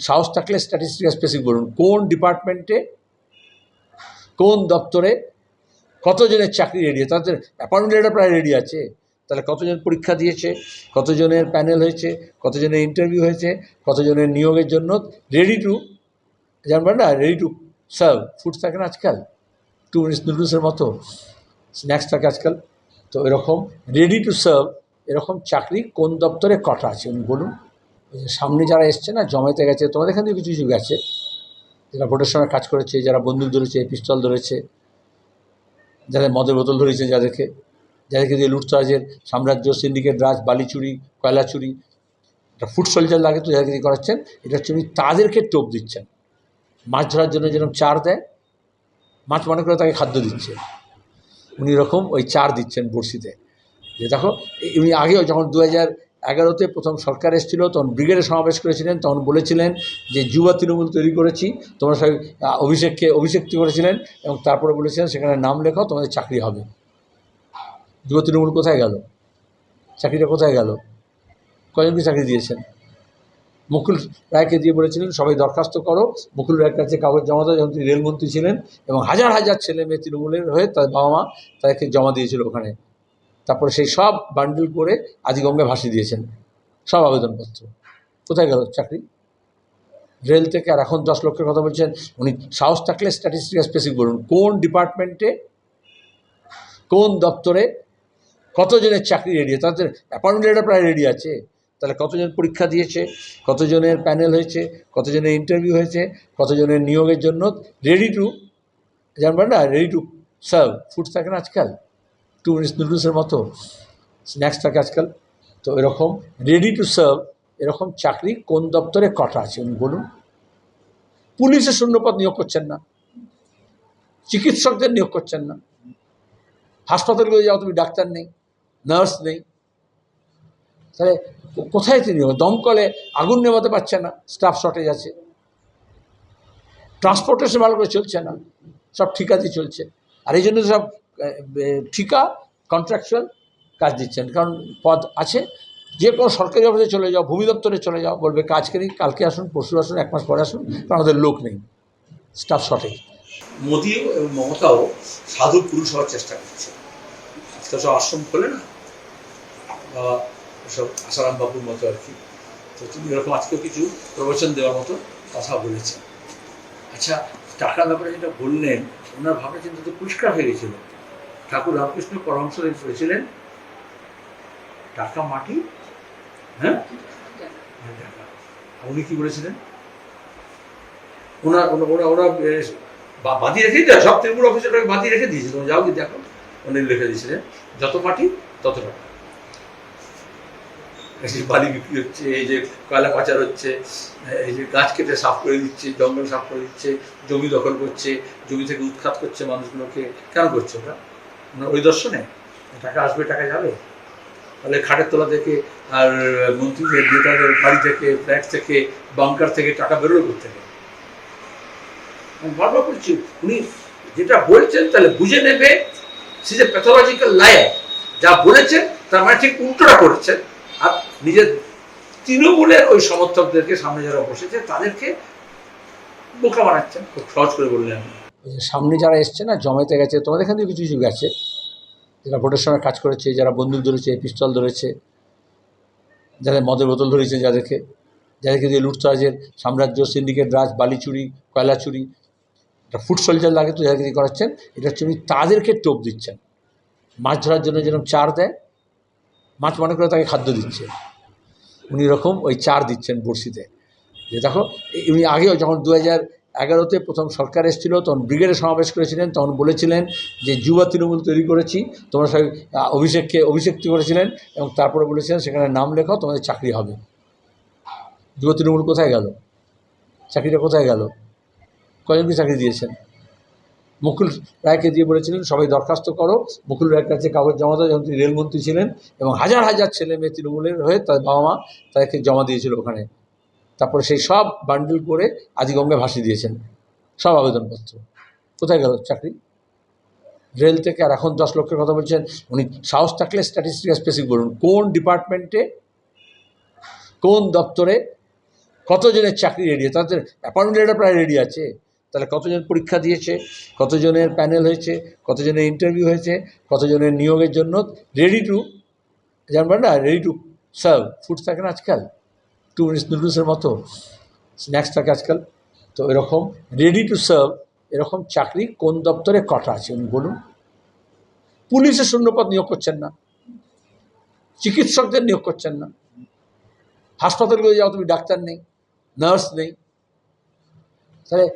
সাহস থাকলে statistical specific বলুন। কোন ডিপার্টমেন্টে কোন দপ্তরে কতজনের চাকরি রেডি আছে তাদের অ্যাপয়েন্টমেন্ট লেটার প্রায় রেডি আছে। তাহলে কতজন পরীক্ষা দিয়েছে? কতজনের প্যানেল হয়েছে? কতজনের ইন্টারভিউ হয়েছে? কতজনের নিয়োগের জন্য রেডি টু জানবেন না? রেডি টু সার্ভ ফুড থাকে না আজকাল। টু মিনিটস নুডলসের মতো। স্ন্যাক্স থাকে আজকাল। তো এরকম রেডি টু সার্ভ এরকম চাকরি কোন দপ্তরে কটা আছে? উনি বলুন। ওই যে সামনে যারা এসছে না জমাইতে গেছে, তোমাদের এখান থেকে কিছু কিছু গেছে। যারা ভোটের সময় কাজ করেছে, যারা বন্দুক ধরেছে, পিস্তল ধরেছে, যাদের মদের বোতল ধরেছে যাদেরকে যাদেরকে দিয়ে লুটতরাজের সাম্রাজ্য সিন্ডিকেট রাজ, বালি চুরি, কয়লা চুরি, একটা ফুড সোলজার লাগে তো যাদেরকে করাচ্ছেন, এটা হচ্ছে উনি তাদেরকে টোপ দিচ্ছেন। মাছ ধরার জন্য যেরকম চার দেয়, মাছ মনে করে তাকে খাদ্য দিচ্ছে। উনি এরকম ওই চার দিচ্ছেন বড়শিতে। যে দেখো উনি আগেও যখন দু হাজার এগারোতে প্রথম সরকার এসেছিল, তখন ব্রিগেডে সমাবেশ করেছিলেন, তখন বলেছিলেন যে, যুবা তৃণমূল তৈরি করেছি, তোমরা সবাই অভিষেককে অভিষেক্তি করেছিলেন এবং তারপরে বলেছিলেন সেখানে নাম লেখাও তোমাদের চাকরি হবে। যুব তৃণমূল কোথায় গেল? চাকরিটা কোথায় গেল? কজনকে চাকরি দিয়েছেন? মুকুল রায়কে দিয়ে বলেছিলেন, সবাই দরখাস্ত করো, মুকুল রায়ের কাছে কাগজ জমা দাও যখন তিনি রেলমন্ত্রী ছিলেন এবং হাজার হাজার ছেলে মেয়ে তৃণমূলের হয়ে তার বাবা মা তাদেরকে জমা দিয়েছিল ওখানে। তারপরে সেই সব বান্ডিল করে আজ গঙ্গায় ভাসিয়ে দিয়েছেন। সব আবেদনপত্র। কোথায় গেল চাকরি? রেল থেকে আর এখন দশ লক্ষের কথা বলছেন, উনি সাহস থাকলে স্ট্যাটিস্টিক্যাল স্পেসিফিক বলুন, কোন ডিপার্টমেন্টে কোন দপ্তরে কতজনের চাকরি রেডি তাদের অ্যাপয়েন্টমেন্ট লেটার প্রায় রেডি আছে। তাহলে কতজন পরীক্ষা দিয়েছে, কতজনের প্যানেল হয়েছে, কতজনের ইন্টারভিউ হয়েছে, কতজনের নিয়োগের জন্য রেডি টু জানবেন না রেডি টু সার্ভ ফুড থাকে না আজকাল। টু মিনিটস নুডলসের মতো স্ন্যাক্স থাকে আজকাল। তো এরকম রেডি টু সার্ভ এরকম চাকরি কোন দপ্তরে কটা আছে উনি বলুন। পুলিশের শূন্যপদ নিয়োগ করছেন না। চিকিৎসকদের নিয়োগ করছেন না। হাসপাতালগুলো যাও, তুমি ডাক্তার নেই, নার্স নেই। তাহলে কোথায় তিনি? দমকলে আগুন নেভাতে পারছে না স্টাফ শর্টেজ আছে। ট্রান্সপোর্টেশন ভালো করে চলছে না, সব ঠিকাতে চলছে। আর এই জন্য সব ঠিকা কন্ট্রাকচুয়াল কাজ দিচ্ছেন। কারণ পদ আছে, যে কোনো সরকারি অফিসে চলে যাও, ভূমি দপ্তরে চলে যাও, বলবে কাজ করি কালকে আসুন, পরশু আসুন, এক মাস পরে আসুন, কারণ আমাদের লোক নেই। স্টাফ শর্টেজ মোদী এবং মমতাও সাধু পুরুষ হওয়ার চেষ্টা করছে। আজকাল সব আশ্রম খোলে না? বা সব আসারাম বাবুর মতো আর কি। তো তুমি এরকম আজকেও কিছু প্রবচন দেওয়ার মতো কথা বলেছেন। আচ্ছা টাকার ব্যাপারে যেটা বললেন, ওনার ভাবনা চিন্তা তো পরিষ্কার হয়ে গেছিল। ঠাকুর রামকৃষ্ণ পরামর্শ করেছিলেন টাকা মাটি হ্যাঁ? উনি কি বলেছিলেন? ওনার ওরা ওরা রেখেই দেয় সব তৃণমূল রেখে দিয়েছে তুমি যাও কি দেখো, উনি লিখে দিয়েছিলেন, যত মাটি, তত টাকা। বালি বিক্রি হচ্ছে, এই যে কয়লা পাচার হচ্ছে, এই যে গাছ কেটে সাফ করে দিচ্ছে, জঙ্গল সাফ করে দিচ্ছে, জমি দখল করছে, জমি থেকে উৎখাত করছে মানুষগুলোকে। কেন করছে ওটা ওনার ওই দর্শনে টাকা আসবে টাকা যাবে। তাহলে খাটের তলা থেকে আর মন্ত্রীদের নেতাদের বাড়ি থেকে ফ্ল্যাট থেকে বাংকার থেকে টাকা করতে থেকে আমি বারবার বলছি উনি যেটা বলছেন তাহলে বুঝে নেবে সে যে প্যাথোলজিক্যাল লায়ার যা বলেছেন তার মানে ঠিক উল্টোটা করেছেন আর নিজের তৃণমূলের ওই সমর্থকদেরকে সামনে যারা বসেছে তাদেরকে বোকা বানাচ্ছেন। খুব সহজ করে বললেন। যে সামনে যারা এসছে না জমাইতে গেছে, তোমাদের এখান থেকে কিছু কিছু গেছে। যারা ভোটের সময় কাজ করেছে, যারা বন্দুক ধরেছে, পিস্তল ধরেছে, যাদের মদের বোতল ধরেছে যাদেরকে যাদেরকে দিয়ে লুটতরাজের সাম্রাজ্য সিন্ডিকেট রাজ, বালি চুরি, কয়লা চুরি, একটা ফুড সোলজার লাগে তো যাদেরকে করাচ্ছেন, এটা হচ্ছে উনি তাদেরকে টোপ দিচ্ছেন। মাছ ধরার জন্য যেরকম চার দেয়, মাছ মনে করে তাকে খাদ্য দিচ্ছে উনি এরকম ওই চার দিচ্ছেন বড়শিতে। যে দেখো উনি আগেও যখন দু হাজার এগারোতে প্রথম সরকার এসেছিল, তখন ব্রিগেডে সমাবেশ করেছিলেন, তখন বলেছিলেন যে যুবা তৃণমূল তৈরি করেছি, তোমরা সবাই অভিষেককে অভিষেক্তি করেছিলেন এবং তারপরে বলেছিলেন সেখানে নাম লেখাও তোমাদের চাকরি হবে। যুব তৃণমূল কোথায় গেল? চাকরিটা কোথায় গেল? কজনকে চাকরি দিয়েছেন? মুকুল রায়কে দিয়ে বলেছিলেন, সবাই দরখাস্ত করো, মুকুল রায়ের কাছে কাগজ জমা দাও যখন তিনি রেলমন্ত্রী ছিলেন এবং হাজার হাজার ছেলে মেয়ে তৃণমূলের হয়ে তার বাবা মা তাদেরকে জমা দিয়েছিল ওখানে। তারপরে সেই সব বান্ডিল করে আজ গঙ্গায় ভাসিয়ে দিয়েছেন। সব আবেদনপত্র। কোথায় গেল চাকরি? রেল থেকে আর এখন দশ লক্ষের কথা বলছেন। উনি সাহস থাকলে স্ট্যাটিস্টিক্যাল স্পেসিফিক বলুন। কোন ডিপার্টমেন্টে কোন দপ্তরে? কতজনের চাকরি রেডি তাদের অ্যাপয়েন্টমেন্ট লেটার প্রায় রেডি আছে। তাহলে কতজন পরীক্ষা দিয়েছে? কতজনের প্যানেল হয়েছে? কতজনের ইন্টারভিউ হয়েছে? কতজনের নিয়োগের জন্য? রেডি টু জানবেন না? রেডি টু সার্ভ ফুড থাকে না আজকাল। টু মিনিটস নুডলসের মতো স্ন্যাক্স থাকে আজকাল। তো এরকম রেডি টু সার্ভ এরকম চাকরি কোন দপ্তরে কটা আছে উনি বলুন। পুলিশের শূন্যপদ নিয়োগ করছেন না। চিকিৎসকদের নিয়োগ করছেন না। হাসপাতালগুলো যাও, তুমি ডাক্তার নেই, নার্স নেই। তাহলে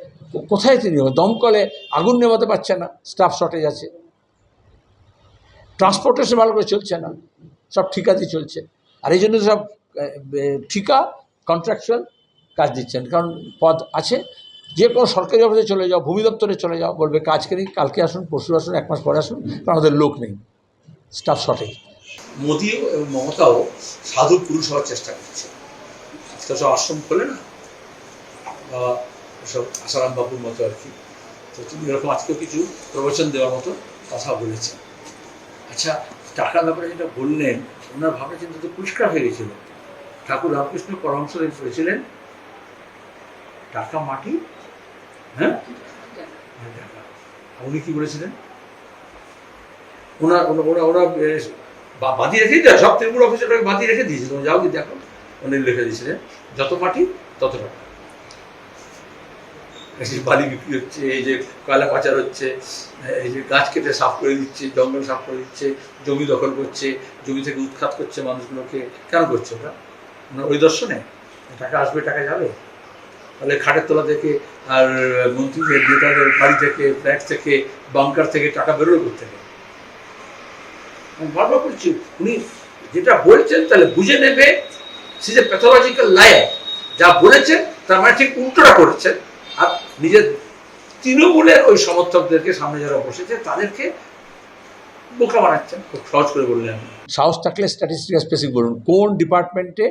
কোথায় তিনি? দমকলে আগুন নেভাতে পারছে না স্টাফ শর্টেজ আছে। ট্রান্সপোর্টেশন ভালো করে চলছে না, সব ঠিকাতে চলছে। আর এই জন্য সব ঠিকা কন্ট্রাকচুয়াল কাজ দিচ্ছেন। কারণ পদ আছে, যে কোনো সরকারি অফিসে চলে যাও, ভূমি দপ্তরে চলে যাও, বলবে কাজ করি কালকে আসুন, পরশু আসুন, এক মাস পরে আসুন, কারণ আমাদের লোক নেই। স্টাফ শর্টেজ মোদি এবং মমতাও সাধু পুরুষ হওয়ার চেষ্টা করছে। আজকাল সব আশ্রম খোলে না? বা সব আসারাম বাবুর মতো আর কি। তো তিনি এরকম আজকেও কিছু প্রবচন দেওয়ার মতো কথা বলেছেন। আচ্ছা টাকার ব্যাপারে যেটা বললেন, ওনার ভাবনা চিন্তা তো পরিষ্কার হয়ে গেছিল। ঠাকুর রামকৃষ্ণ পরমশ বলেছিলেন, টাকা, মাটি হ্যাঁ? উনি কি বলেছিলেন? ওরা ওরা বাঁধিয়ে দেয় সব অফিসারটাকে বাঁধিয়ে রেখে যাও কি দেখো, উনি লিখে দিয়েছিলেন, যত মাটি, তত টাকা। বালি বিক্রি হচ্ছে, এই যে কয়লা পাচার হচ্ছে, এই যে গাছ কেটে সাফ করে দিচ্ছে, জঙ্গল সাফ করে দিচ্ছে, জমি দখল করছে, জমি থেকে উৎখাত করছে মানুষগুলোকে, কেন করছে ওনার ওই দর্শনে? টাকা আসবে, টাকা যাবে? তাহলে খাটের তলা থেকে আর মন্ত্রীদের, নেতাদের, বাড়ি থেকে ফ্ল্যাট থেকে বাংকার থেকে টাকা বেরোলো করতে আমি বারবার বলছি, উনি যেটা বলছেন তাহলে বুঝে নেবে, সে যে প্যাথোলজিক্যাল লায়ার যা বলেছেন তার মানে ঠিক উল্টোটা করেছেন। আর নিজের তৃণমূলের ওই সমর্থকদেরকে সামনে যারা বসেছে, তাদেরকে বোকা বানাচ্ছেন। খুব সহজ করে বললেন। সাহস থাকলে স্ট্যাটিস্টিক্যাল স্পেসিফিক বলুন। কোন ডিপার্টমেন্টে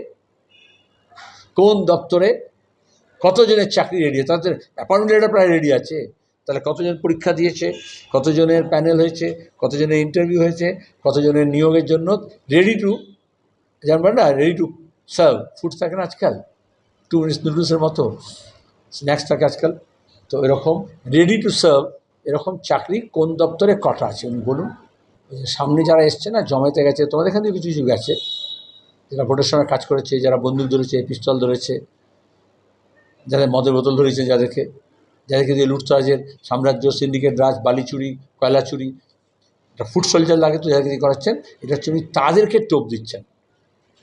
কোন দপ্তরে কতজনের চাকরি রেডি তাদের অ্যাপয়েন্টমেন্ট লেটার প্রায় রেডি আছে। তাহলে কতজন পরীক্ষা দিয়েছে? কতজনের প্যানেল হয়েছে? কতজনের ইন্টারভিউ হয়েছে? কতজনের নিয়োগের জন্য রেডি টু জানবেন না? রেডি টু সার্ভ ফুড থাকে না আজকাল। টু মিনিটস নুডলসের মতো। স্ন্যাক্স থাকে আজকাল। তো এরকম রেডি টু সার্ভ এরকম চাকরি কোন দপ্তরে কটা আছে? উনি বলুন। সামনে যারা এসছে না জমাইতে গেছে, তোমাদের এখান থেকে কিছু কিছু গেছে। যারা ভোটের সময় কাজ করেছে, যারা বন্দুক ধরেছে, পিস্তল ধরেছে, যাদের মদের বোতল ধরেছে যাদেরকে যাদেরকে দিয়ে লুটতরাজের সাম্রাজ্য সিন্ডিকেট রাজ, বালি চুরি, কয়লা চুরি এটা ফুড সোলজার লাগে তো যাদেরকে দিয়ে করাচ্ছেন, এটা হচ্ছে উনি তাদেরকে টোপ দিচ্ছেন।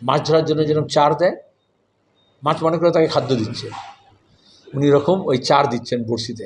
মাছ ধরার জন্য যেরকম চার দেয়, মাছ মনে করে তাকে খাদ্য দিচ্ছে উনি এরকম ওই চার দিচ্ছেন বড়শিতে।